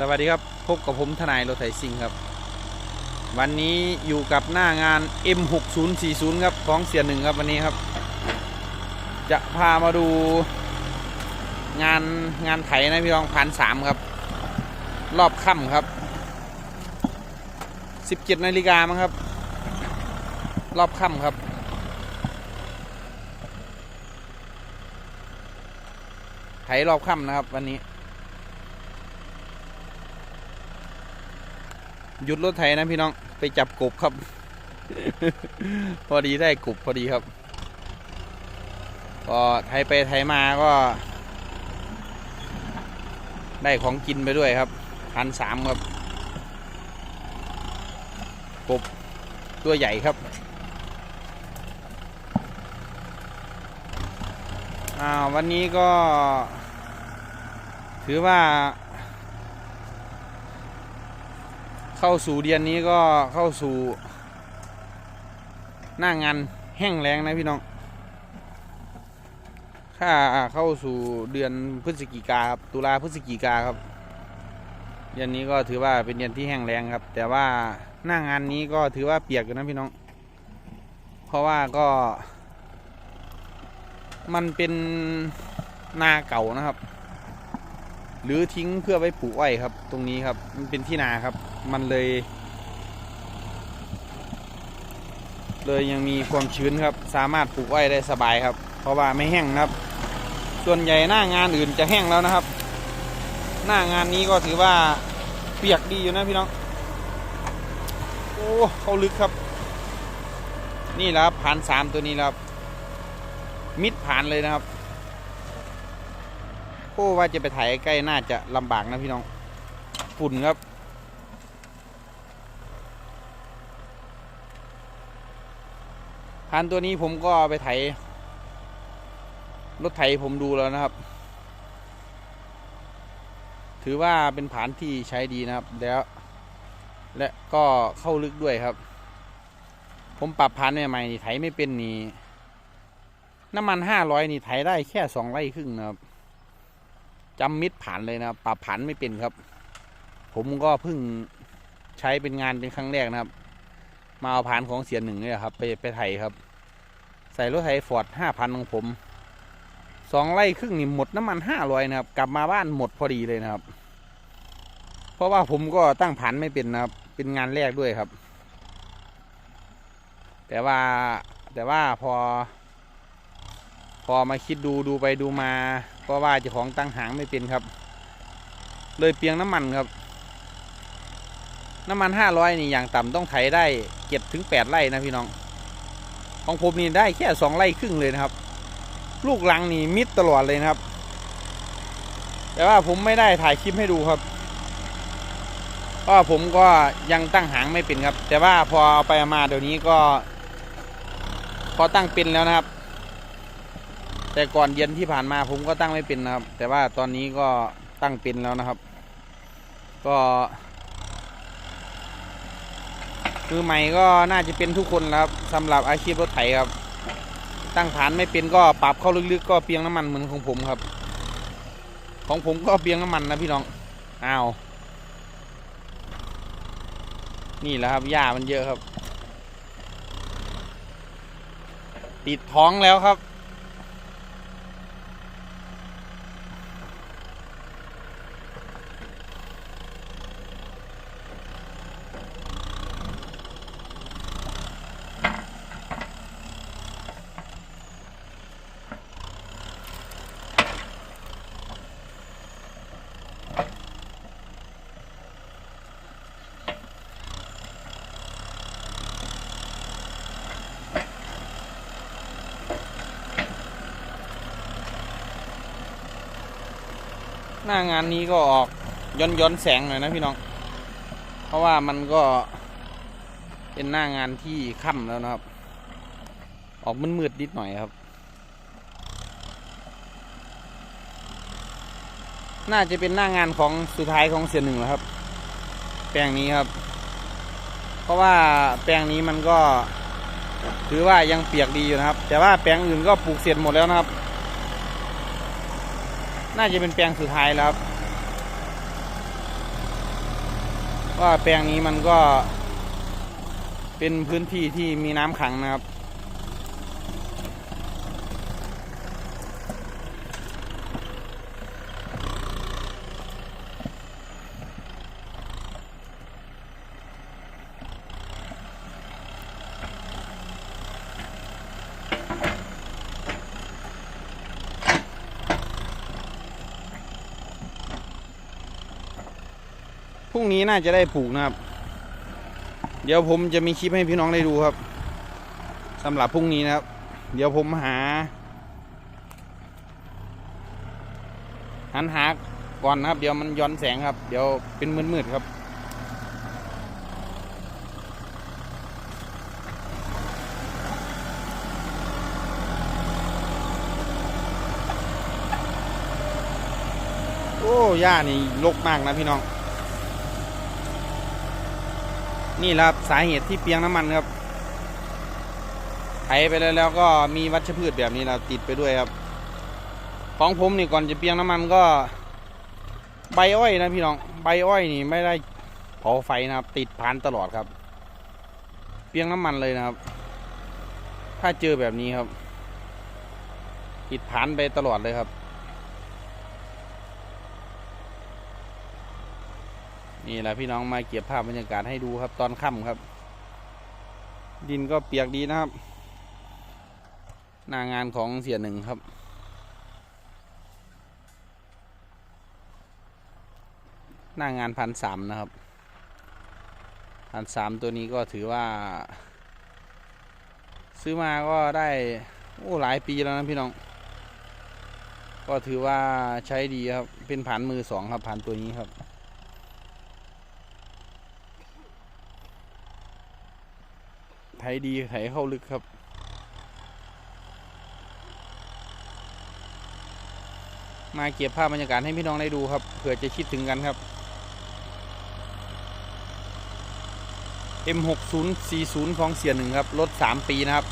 สวัสดีครับ พบกับผมทนายรถไถซิงครับ วันนี้อยู่กับหน้างาน M6040 ครับของเสียหนึ่งครับวันนี้ครับ จะพามาดูงานงานไถนะพี่รองพันสามครับ รอบค่ำครับ17นาฬิกามั้งครับ รอบค่ำครับ ไถรอบค่ำนะครับวันนี้ หยุดรถไถนะพี่น้องไปจับกบครับ พอดีได้กบพอดีครับ ก็ไถไปไถมาก็ ได้ของกินไปด้วยครับพันสามครับ กบตัวใหญ่ครับวันนี้ก็ ถือว่า เข้าสู่เดือนนี้ก็เข้าสู่ หน้างานแห้งแล้งนะพี่น้องถ้าเข้าสู่เดือนพฤศจิกาครับตุลาพฤศจิกาครับ เดือนนี้ก็ถือว่าเป็นเดือนที่แห้งแล้งครับ แต่ว่าหน้างานนี้ก็ถือว่าเปียกอยู่นะพี่น้อง เพราะว่าก็ มันเป็นนาเก่านะครับ หรือทิ้งเพื่อไว้ปลูกอ้อยครับ ตรงนี้ครับ มันเป็นที่นาครับ มันเลย เลยยังมีความชื้นครับ สามารถปลูกอ้อยได้สบายครับ เพราะว่าไม่แห้งนะครับ ส่วนใหญ่หน้างานอื่นจะแห้งแล้วนะครับ หน้างานนี้ก็ถือว่าเปียกดีอยู่นะพี่น้อง โอ้เขาลึกครับ นี่และครับผ่านสามตัวนี้แล้วครับมิดผ่านเลยนะครับโอ้ว่าจะไปถ่ายใกล้น่าจะลำบากนะพี่น้อง ฝุ่นครับ พันตัวนี้ผมก็ไปไถ รถไถผมดูแล้วนะครับ ถือว่าเป็นผานที่ใช้ดีนะครับ แล้ว และก็เข้าลึกด้วยครับ ผมปรับผานใหม่ๆนี่ไถไม่เป็นนี่น้ำมันห้าร้อยนี่ไถได้แค่สองไร่ครึ่งนะครับจำมิดผานเลยนะปรับผันไม่เป็นครับ ผมก็เพิ่งใช้เป็นงานเป็นครั้งแรกนะครับ มาเอาผานของเสียหนึ่งเนี่ยครับ ไปไปไถครับ ใส่รถไถฟอร์ดห้าพันของผมสองไร่ครึ่งนี่หมดน้ำมันห้าร้อยนะครับ กลับมาบ้านหมดพอดีเลยนะครับ เพราะว่าผมก็ตั้งผันไม่เป็นนะครับ เป็นงานแรกด้วยครับ แต่ว่าแต่ว่าพอ พอมาคิดดูดูไปดูมาเพราะว่าเจ้าของตั้งหางไม่เป็นครับ เลยเปียงน้ำมันครับ น้ำมันห้าร้อยนี่อย่างต่ำต้องไถได้เจ็ดถึงแปดไร่นะพี่น้อง ของผมนี่ได้แค่สองไร่ครึ่งเลยนะครับ ลูกลังนี่มิดตลอดเลยนะครับ แต่ว่าผมไม่ได้ถ่ายคลิปให้ดูครับเพราะผมก็ยังตั้งหางไม่เป็นครับ แต่ว่าพอเอาไปมาเดี๋ยวนี้ก็ พอตั้งเป็นแล้วนะครับ แต่ก่อนเย็นที่ผ่านมาผมก็ตั้งไม่เป็นนะครับ แต่ว่าตอนนี้ก็ตั้งเป็นแล้วนะครับ ก็ มือใหม่ก็น่าจะเป็นทุกคนครับสำหรับอาชีพรถไถครับ ตั้งฐานไม่เป็นก็ปรับเข้าลึกๆ ก็เปียงน้ำมันเหมือนของผมครับ ของผมก็เปียงน้ำมันนะพี่น้องอ้าวนี่แหละครับหญ้ามันเยอะครับ ติดท้องแล้วครับ หน้างานนี้ก็ออกย้อนย้อนแสงหน่อยนะพี่น้อง เพราะว่ามันก็เป็นหน้างานที่ค่ำแล้วนะครับ ออกมืดๆนิดหน่อยครับ น่าจะเป็นหน้างานของสุดท้ายของเสียหนึ่งแล้วครับ แปลงนี้ครับ เพราะว่าแปลงนี้มันก็ถือว่ายังเปียกดีอยู่นะครับ แต่ว่าแปลงอื่นก็ปลูกเสร็จหมดแล้วนะครับ น่าจะเป็นแปลงสุดท้ายแล้วครับว่าแปลงนี้มันก็เป็นพื้นที่ที่มีน้ำขังนะครับ พรุ่งนี้น่าจะได้ปลูกนะครับ เดี๋ยวผมจะมีคลิปให้พี่น้องได้ดูครับสำหรับพรุ่งนี้นะครับ เดี๋ยวผมหา หันหาก่อนนะครับ เดี๋ยวมันย้อนแสงครับ เดี๋ยวเป็นมืดๆครับโอ้ย่านี่รกมากนะพี่น้อง นี่แหละครับสาเหตุที่เปียงน้ำมันครับไถไปแล้วแล้วก็มีวัชพืชแบบนี้เราติดไปด้วยครับ ของผมนี่ก่อนจะเปียงน้ำมันก็ ใบอ้อยนะพี่น้องใบอ้อยนี่ไม่ได้เผาไฟนะครับ ติดพันตลอดครับ เปียงน้ำมันเลยนะครับ ถ้าเจอแบบนี้ครับ ติดพันไปตลอดเลยครับ นี่แหละพี่น้องมาเก็บภาพบรรยากาศให้ดูครับ ตอนค่ำครับ ดินก็เปียกดีนะครับ หน้างานของเสียหนึ่งครับ หน้างานพันสามนะครับพันสามตัวนี้ก็ถือว่า ซื้อมาก็ได้โอ้หลายปีแล้วนะพี่น้อง ก็ถือว่าใช้ดีครับ เป็นผ่านมือสองครับผ่านตัวนี้ครับ ถดีไถเข้าลึกครับ มาเก็บภาพบรรยากาศให้พี่น้องได้ดูครับเผื่อจะคิดถึงกันครับ M6040 ของเสียหนึ่งครับ รถ 3 ปีนะครับ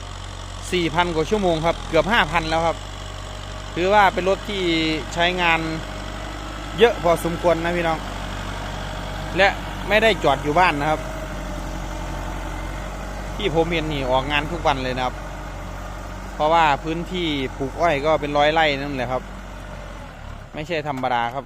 4,000 กว่าชั่วโมงครับ เกือบ 5,000 แล้วครับ ถือว่าเป็นรถที่ใช้งานเยอะพอสมควรนะพี่น้อง และไม่ได้จอดอยู่บ้านนะครับ ที่ผมเห็นนี่ออกงานทุกวันเลยนะครับ เพราะว่าพื้นที่ปลูกอ้อยก็เป็นร้อยไร่นั่นแหละครับ ไม่ใช่ธรรมดาครับ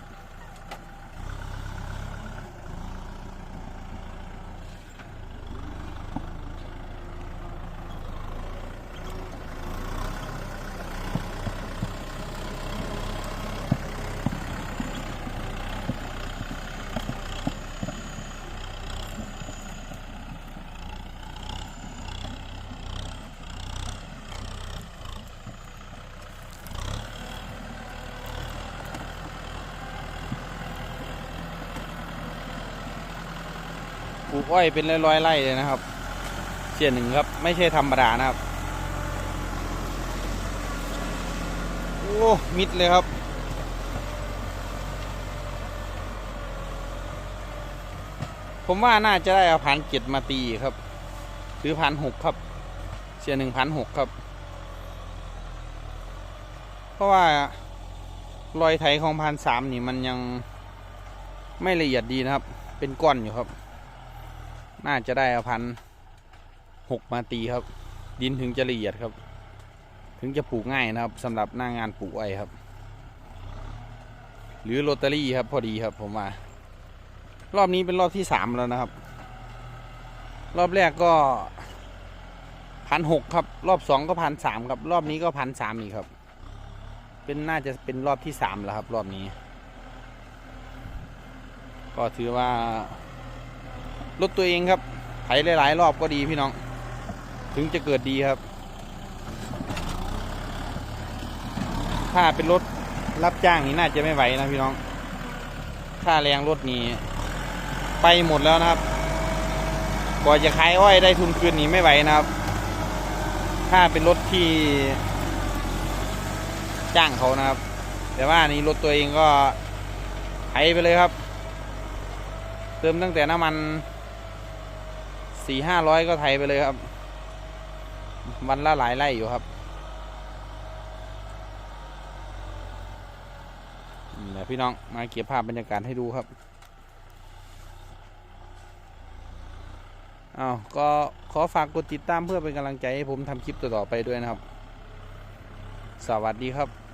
ปลูกอ้อยเป็นร้อยๆไร่เลยนะครับ เสียหนึ่งครับ ไม่ใช่ธรรมดานะครับ โอ้ มิดเลยครับ ผมว่าน่าจะได้เอาพันเจ็ดมาตีครับ หรือพันหกครับ เสียหนึ่งพันหกครับ เพราะว่ารอยไถของพันสามนี่มันยังไม่ละเอียดดีนะครับ เป็นก้อนอยู่ครับ น่าจะได้พันหกมาตีครับ ดินถึงจะละเอียดครับ ถึงจะปลูกง่ายนะครับสำหรับหน้างานปลูกไว้ครับ หรือโรตารี่ครับพอดีครับผมว่ารอบนี้เป็นรอบที่สามแล้วนะครับ รอบแรกก็พันหกครับ รอบสองก็พันสามครับ รอบนี้ก็พันสามอีกครับ เป็นน่าจะเป็นรอบที่สามแล้วครับ รอบนี้ ก็ถือว่า รถตัวเองครับไถหลาย ๆ รอบก็ดีพี่น้อง ถึงจะเกิดดีครับ ถ้าเป็นรถรับจ้างนี่น่าจะไม่ไหวนะพี่น้อง ค่าแรงรถนี้ไปหมดแล้วนะครับกว่าจะขายอ้อยได้ทุนคืนนี้ไม่ไหวนะครับ ถ้าเป็นรถที่จ้างเขานะครับ แต่ว่านี่รถตัวเองก็ไถไปเลยครับ เติมตั้งแต่น้ำมัน สี่ห้าร้อยก็ไถไปเลยครับ วันละหลายไร่อยู่ครับนี่แหละพี่น้องมาเก็บภาพบรรยากาศให้ดูครับอ้าวก็ขอฝากกดติดตามเพื่อเป็นกำลังใจให้ผมทำคลิปต่อๆไปด้วยนะครับ สวัสดีครับ